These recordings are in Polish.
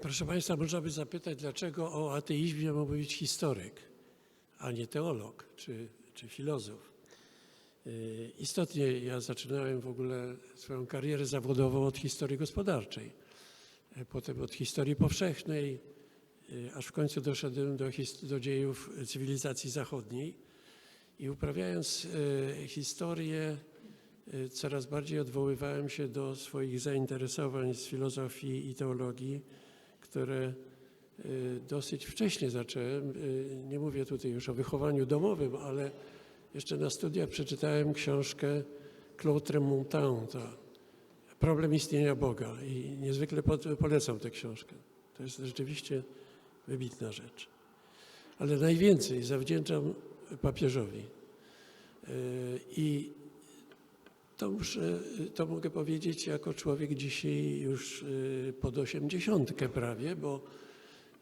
Proszę Państwa, można by zapytać, dlaczego o ateizmie ma mówić historyk, a nie teolog czy, czy filozof. Yy, Istotnie ja zaczynałem w ogóle swoją karierę zawodową od historii gospodarczej, yy, potem od historii powszechnej, yy, aż w końcu doszedłem do, do dziejów cywilizacji zachodniej i uprawiając historię coraz bardziej odwoływałem się do swoich zainteresowań z filozofii i teologii, które y, dosyć wcześnie zacząłem. Y, Nie mówię tutaj już o wychowaniu domowym, ale jeszcze na studiach przeczytałem książkę Claude Tremonta, Problem istnienia Boga i niezwykle polecam tę książkę. To jest rzeczywiście wybitna rzecz. Ale najwięcej zawdzięczam papieżowi. Y, I to, muszę, to mogę powiedzieć jako człowiek dzisiaj już y, pod osiemdziesiątkę prawie, bo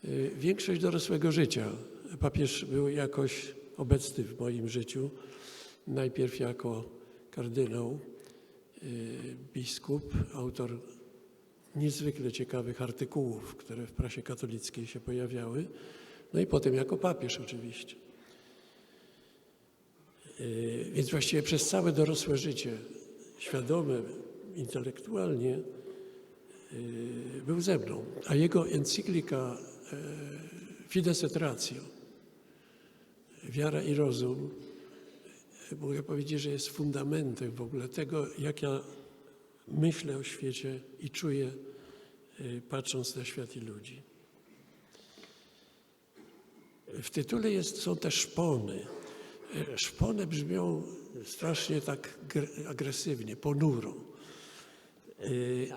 y, większość dorosłego życia papież był jakoś obecny w moim życiu. Najpierw jako kardynał, biskup, autor niezwykle ciekawych artykułów, które w prasie katolickiej się pojawiały, no i potem jako papież oczywiście. Więc właściwie przez całe dorosłe życie, świadome, intelektualnie, y, był ze mną. A jego encyklika y, Fides et Ratio, Wiara i rozum, y, mogę powiedzieć, że jest fundamentem w ogóle tego, jak ja myślę o świecie i czuję, patrząc na świat i ludzi. W tytule jest, są te szpony. Szpony brzmią strasznie tak gr- agresywnie, ponuro. E,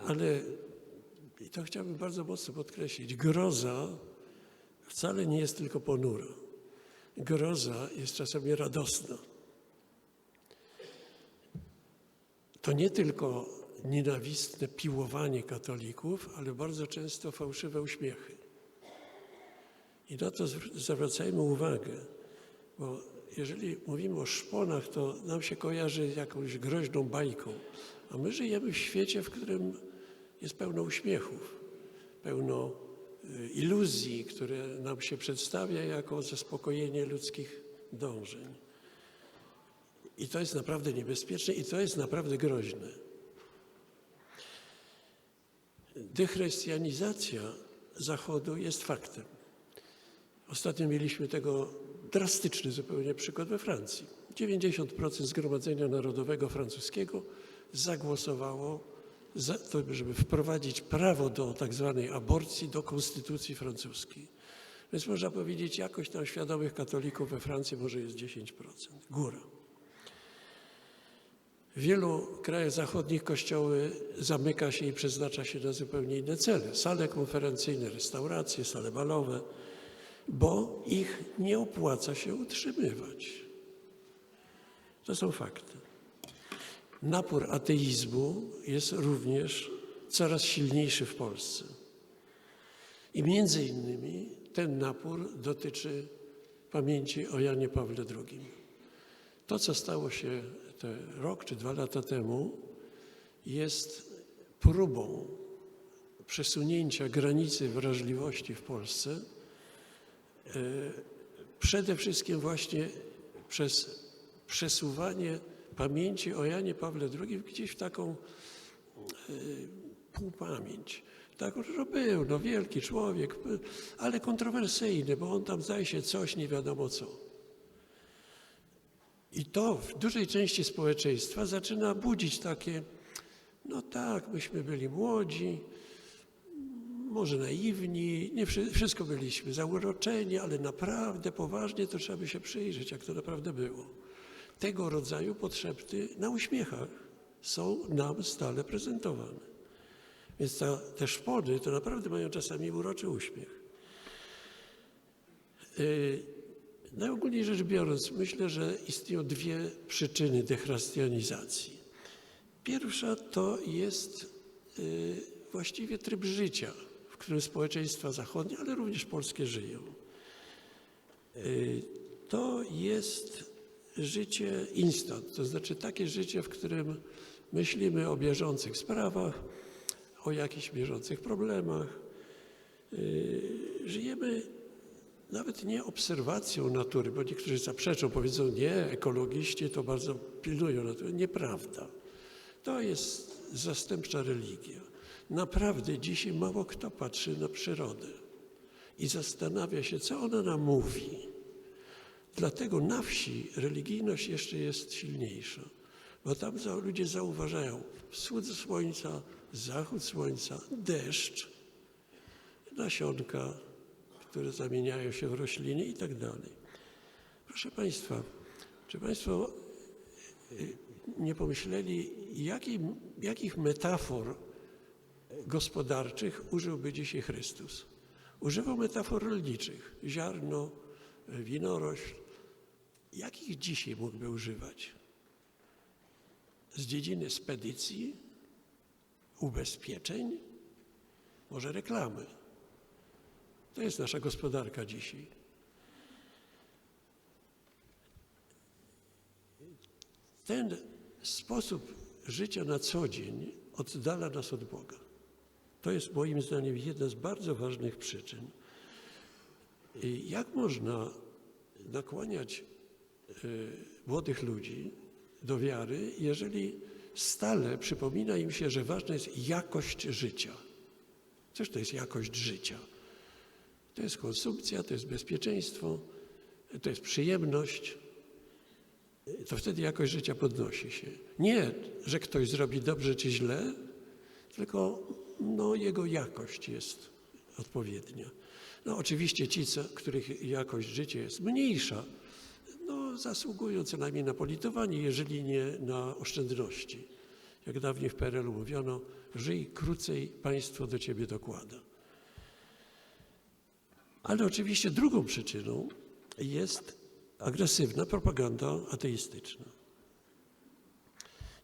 Ale i to chciałbym bardzo mocno podkreślić. Groza wcale nie jest tylko ponura. Groza jest czasami radosna. To nie tylko nienawistne piłowanie katolików, ale bardzo często fałszywe uśmiechy. I na to zwr- zwracajmy uwagę, bo jeżeli mówimy o szponach, to nam się kojarzy z jakąś groźną bajką, a my żyjemy w świecie, w którym jest pełno uśmiechów, pełno y, iluzji, które nam się przedstawia jako zaspokojenie ludzkich dążeń. I to jest naprawdę niebezpieczne i to jest naprawdę groźne. Dechrystianizacja Zachodu jest faktem. Ostatnio mieliśmy tego drastyczny zupełnie przykład we Francji. 90% Zgromadzenia Narodowego Francuskiego zagłosowało za to, żeby wprowadzić prawo do tak zwanej aborcji do konstytucji francuskiej. Więc można powiedzieć, jakoś tam świadomych katolików we Francji może jest 10%. Góra. W wielu krajach zachodnich kościoły zamyka się i przeznacza się na zupełnie inne cele. Sale konferencyjne, restauracje, sale balowe, bo ich nie opłaca się utrzymywać. To są fakty. Napór ateizmu jest również coraz silniejszy w Polsce. I między innymi ten napór dotyczy pamięci o Janie Pawle II. To, co stało się te rok czy dwa lata temu, jest próbą przesunięcia granicy wrażliwości w Polsce, przede wszystkim właśnie przez przesuwanie pamięci o Janie Pawle II gdzieś w taką e, półpamięć. Tak, że był, no wielki człowiek, ale kontrowersyjny, bo on tam zdaje się coś nie wiadomo co. I to w dużej części społeczeństwa zaczyna budzić takie, no tak, myśmy byli młodzi, może naiwni, nie wszy- wszystko byliśmy zauroczeni, ale naprawdę poważnie to trzeba by się przyjrzeć, jak to naprawdę było. Tego rodzaju podszepty na uśmiechach są nam stale prezentowane. Więc ta, te szpony to naprawdę mają czasami uroczy uśmiech. Yy, Najogólniej rzecz biorąc, myślę, że istnieją dwie przyczyny dechrystianizacji. Pierwsza to jest y, właściwie tryb życia, którym społeczeństwa zachodnie, ale również polskie żyją. Y, To jest życie instant, to znaczy takie życie, w którym myślimy o bieżących sprawach, o jakichś bieżących problemach, y, żyjemy nawet nie obserwacją natury, bo niektórzy zaprzeczą, powiedzą, nie, ekologiści to bardzo pilnują natury. Nieprawda. To jest zastępcza religia. Naprawdę dzisiaj mało kto patrzy na przyrodę i zastanawia się, co ona nam mówi. Dlatego na wsi religijność jeszcze jest silniejsza, bo tam ludzie zauważają wschód słońca, zachód słońca, deszcz, nasionka, które zamieniają się w rośliny i tak dalej. Proszę Państwa, czy Państwo y, nie pomyśleli, jakich, jakich metafor gospodarczych użyłby dzisiaj Chrystus? Używał metafor rolniczych, ziarno, winorośl. Jakich dzisiaj mógłby używać? Z dziedziny spedycji, ubezpieczeń, może reklamy. To jest nasza gospodarka dzisiaj. Ten sposób życia na co dzień oddala nas od Boga. To jest moim zdaniem jedna z bardzo ważnych przyczyn. I Jak można nakłaniać y, młodych ludzi do wiary, jeżeli stale przypomina im się, że ważna jest jakość życia? Cóż to jest jakość życia? To jest konsumpcja, to jest bezpieczeństwo, to jest przyjemność. To wtedy jakość życia podnosi się. Nie, że ktoś zrobi dobrze czy źle, tylko no, jego jakość jest odpowiednia. No, oczywiście ci, co, których jakość życia jest mniejsza, no, zasługują co najmniej na politowanie, jeżeli nie na oszczędności. Jak dawniej w PRL-u mówiono, żyj krócej, państwo do ciebie dokłada. Ale oczywiście drugą przyczyną jest agresywna propaganda ateistyczna.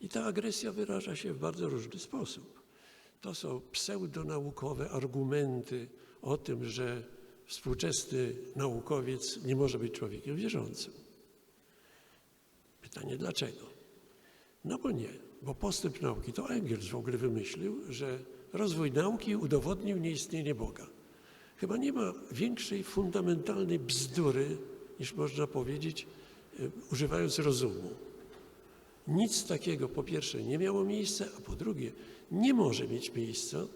I ta agresja wyraża się w bardzo różny sposób. To są pseudonaukowe argumenty o tym, że współczesny naukowiec nie może być człowiekiem wierzącym. Pytanie dlaczego? No bo nie, bo postęp nauki to Engels w ogóle wymyślił, że rozwój nauki udowodnił nieistnienie Boga. Chyba nie ma większej fundamentalnej bzdury, niż można powiedzieć, y, używając rozumu. Nic takiego po pierwsze nie miało miejsca, a po drugie nie może mieć miejsca,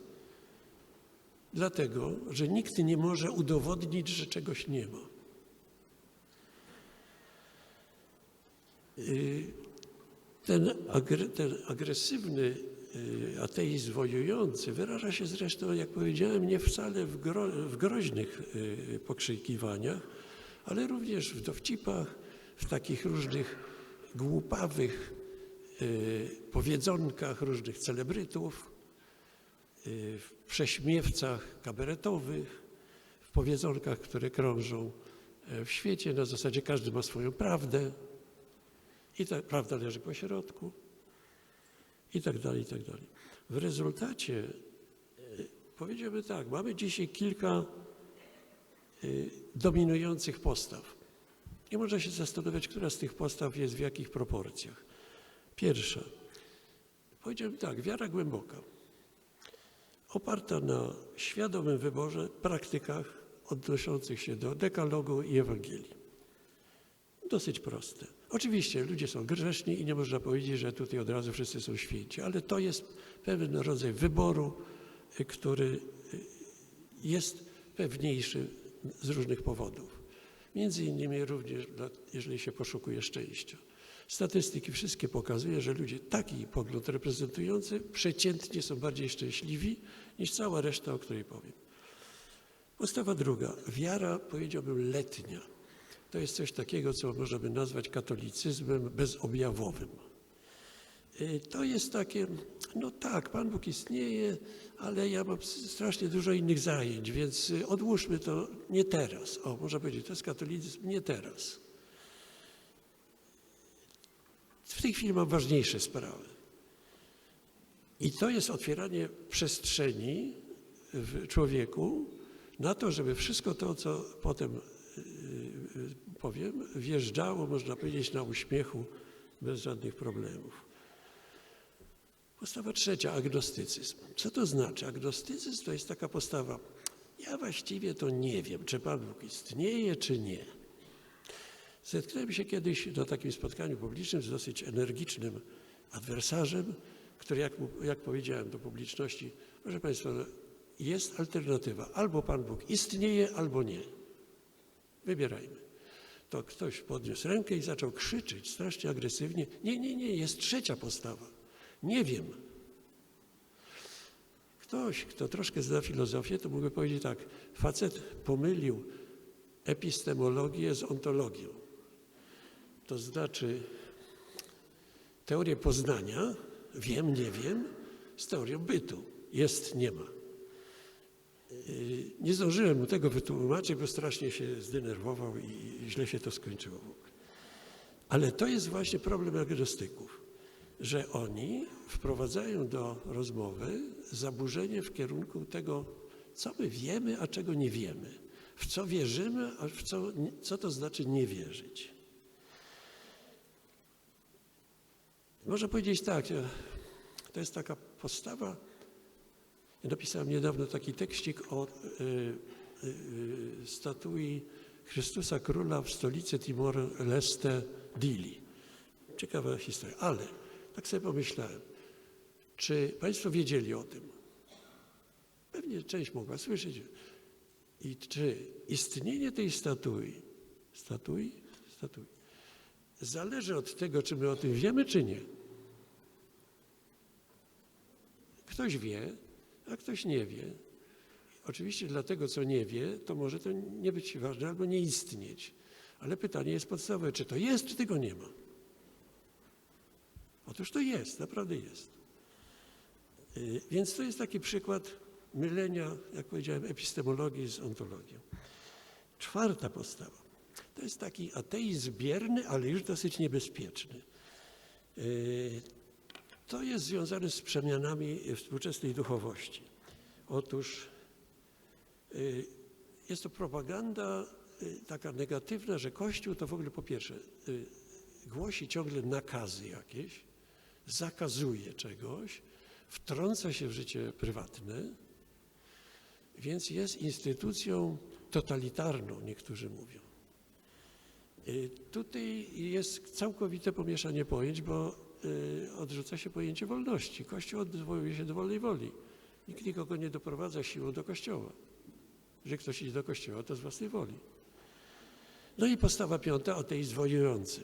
dlatego że nikt nie może udowodnić, że czegoś nie ma. Y, Ten, agre, ten agresywny y, ateizm wojujący wyraża się zresztą, jak powiedziałem, nie wcale w, gro, w groźnych y, pokrzykiwaniach, ale również w dowcipach, w takich różnych głupawych powiedzonkach różnych celebrytów, y, w prześmiewcach kabaretowych, w powiedzonkach, które krążą e, w świecie. Na zasadzie każdy ma swoją prawdę i ta prawda leży po środku i tak dalej, i tak dalej. W rezultacie e, powiedziałbym tak, mamy dzisiaj kilka y, dominujących postaw. Nie można się zastanawiać, która z tych postaw jest w jakich proporcjach. Pierwsza, powiedziałbym tak, wiara głęboka, oparta na świadomym wyborze, praktykach odnoszących się do dekalogu i Ewangelii. Dosyć proste. Oczywiście ludzie są grzeszni i nie można powiedzieć, że tutaj od razu wszyscy są święci, ale to jest pewien rodzaj wyboru, który jest pewniejszy z różnych powodów. Między innymi również, jeżeli się poszukuje szczęścia. Statystyki wszystkie pokazują, że ludzie taki pogląd reprezentujący przeciętnie są bardziej szczęśliwi niż cała reszta, o której powiem. Postawa druga. Wiara, powiedziałbym, letnia. To jest coś takiego, co można by nazwać katolicyzmem bezobjawowym. Y, To jest takie, no tak, Pan Bóg istnieje, ale ja mam strasznie dużo innych zajęć, więc y, odłóżmy to nie teraz. O, można powiedzieć, to jest katolicyzm nie teraz. W tej chwili mam ważniejsze sprawy. I to jest otwieranie przestrzeni w człowieku na to, żeby wszystko to, co potem y, powiem, wjeżdżało, można powiedzieć, na uśmiechu bez żadnych problemów. Postawa trzecia, agnostycyzm. Co to znaczy? Agnostycyzm to jest taka postawa, Ja właściwie to nie wiem, czy Pan Bóg istnieje, czy nie. Zetknąłem się kiedyś na takim spotkaniu publicznym z dosyć energicznym adwersarzem, który, jak, jak powiedziałem do publiczności, proszę Państwa, jest alternatywa. Albo Pan Bóg istnieje, albo nie. Wybierajmy. To ktoś podniósł rękę i zaczął krzyczeć strasznie agresywnie. Nie, nie, nie, jest trzecia postawa. Nie wiem. Ktoś, kto troszkę zna filozofię, to mógłby powiedzieć tak. Facet pomylił epistemologię z ontologią. To znaczy teorię poznania, wiem, nie wiem, z teorią bytu. Jest, nie ma. Yy, Nie zdążyłem mu tego wytłumaczyć, bo strasznie się zdenerwował i źle się to skończyło. Ale to jest właśnie problem agnostyków, że oni wprowadzają do rozmowy zaburzenie w kierunku tego, co my wiemy, a czego nie wiemy. W co wierzymy, a w co, co to znaczy nie wierzyć. Można powiedzieć tak, ja- to jest taka postawa. Ja napisałem niedawno taki tekścik o y, y, statui Chrystusa Króla w stolicy Timor-Leste Dili. Ciekawa historia, ale tak sobie pomyślałem, czy Państwo wiedzieli o tym? Pewnie część mogła słyszeć. I czy istnienie tej statui, statui, statui, zależy od tego, czy my o tym wiemy, czy nie? Ktoś wie, a ktoś nie wie. Oczywiście dla tego, co nie wie, to może to nie być ważne albo nie istnieć. Ale pytanie jest podstawowe, czy to jest, czy tego nie ma. Otóż to jest, naprawdę jest. Y, Więc to jest taki przykład mylenia, jak powiedziałem, epistemologii z ontologią. Czwarta postawa. To jest taki ateizm bierny, ale już dosyć niebezpieczny. Y, To jest związane z przemianami współczesnej duchowości. Otóż y, jest to propaganda taka negatywna, że Kościół to w ogóle po pierwsze głosi ciągle nakazy jakieś, zakazuje czegoś, wtrąca się w życie prywatne, więc jest instytucją totalitarną, niektórzy mówią. Y, Tutaj jest całkowite pomieszanie pojęć, bo y, odrzuca się pojęcie wolności. Kościół odwołuje się do wolnej woli. Nikt nikogo nie doprowadza siłą do kościoła. Że ktoś idzie do kościoła, to z własnej woli. No i postawa piąta, ateizm wojujący.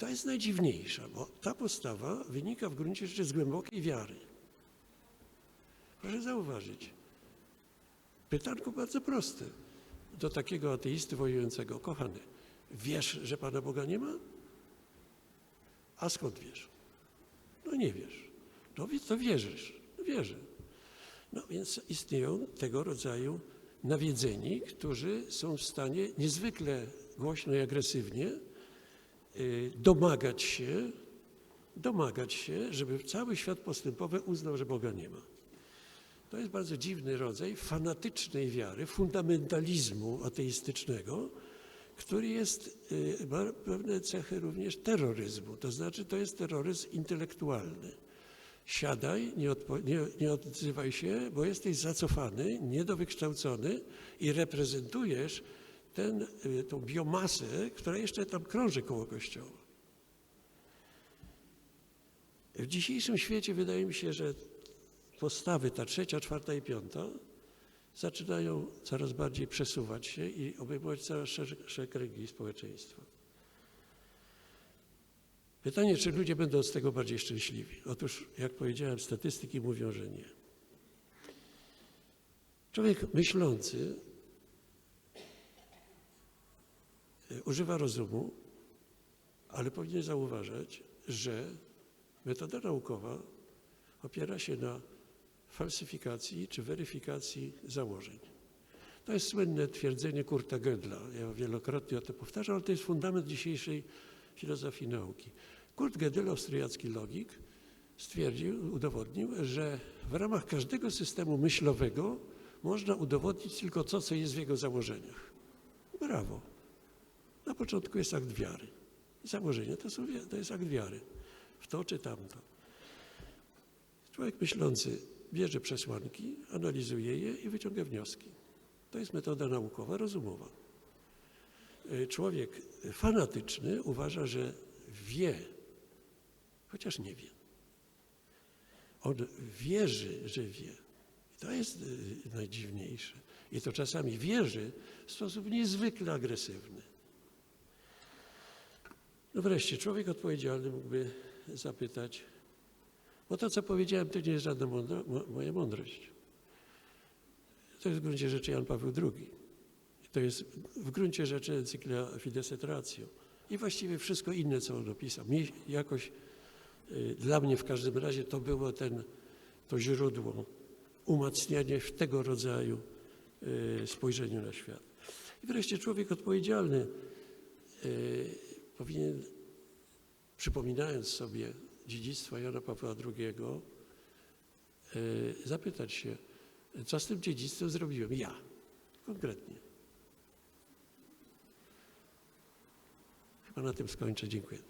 To jest najdziwniejsza, bo ta postawa wynika w gruncie rzeczy z głębokiej wiary. Proszę zauważyć, pytanko bardzo proste do takiego ateisty wojującego. Kochany, wiesz, że Pana Boga nie ma? A skąd wiesz? No nie wiesz. No to wierzysz. No wierzę. No więc istnieją tego rodzaju nawiedzeni, którzy są w stanie niezwykle głośno i agresywnie domagać się, domagać się, żeby cały świat postępowy uznał, że Boga nie ma. To jest bardzo dziwny rodzaj fanatycznej wiary, fundamentalizmu ateistycznego, który jest, y, ma pewne cechy również terroryzmu. To znaczy, to jest terroryzm intelektualny. Siadaj, nie, nie, nie odzywaj się, bo jesteś zacofany, niedowykształcony i reprezentujesz ten, y, tą biomasę, która jeszcze tam krąży koło kościoła. W dzisiejszym świecie wydaje mi się, że postawy, ta trzecia, czwarta i piąta, zaczynają coraz bardziej przesuwać się i obejmować coraz szersze kręgi społeczeństwa. Pytanie, czy ludzie będą z tego bardziej szczęśliwi? Otóż, jak powiedziałem, statystyki mówią, że nie. Człowiek myślący y, używa rozumu, ale powinien zauważać, że metoda naukowa opiera się na falsyfikacji czy weryfikacji założeń. To jest słynne twierdzenie Kurta Gödla. Ja wielokrotnie o to powtarzam, ale to jest fundament dzisiejszej filozofii nauki. Kurt Gödel, austriacki logik, stwierdził, udowodnił, że w ramach każdego systemu myślowego można udowodnić tylko to, co jest w jego założeniach. Brawo. Na początku jest akt wiary. Założenia to, są, to jest akt wiary. W to czy tamto. Człowiek myślący bierze przesłanki, analizuje je i wyciąga wnioski. To jest metoda naukowa, rozumowa. Y, Człowiek fanatyczny uważa, że wie, chociaż nie wie. On wierzy, że wie. I to jest y, najdziwniejsze. I to czasami wierzy w sposób niezwykle agresywny. No wreszcie, człowiek odpowiedzialny mógłby zapytać, bo to, co powiedziałem, to nie jest żadna mądro, mo, moja mądrość. To jest w gruncie rzeczy Jan Paweł II. To jest w gruncie rzeczy encyklia Fides et Ratio. I właściwie wszystko inne, co on opisał. Mi jakoś, y, dla mnie w każdym razie, to było ten, to źródło umacniania w tego rodzaju y, spojrzeniu na świat. I wreszcie człowiek odpowiedzialny y, powinien, przypominając sobie dziedzictwo Jana Pawła II, y, zapytać się, co z tym dziedzictwem zrobiłem ja, konkretnie. Chyba na tym skończę. Dziękuję.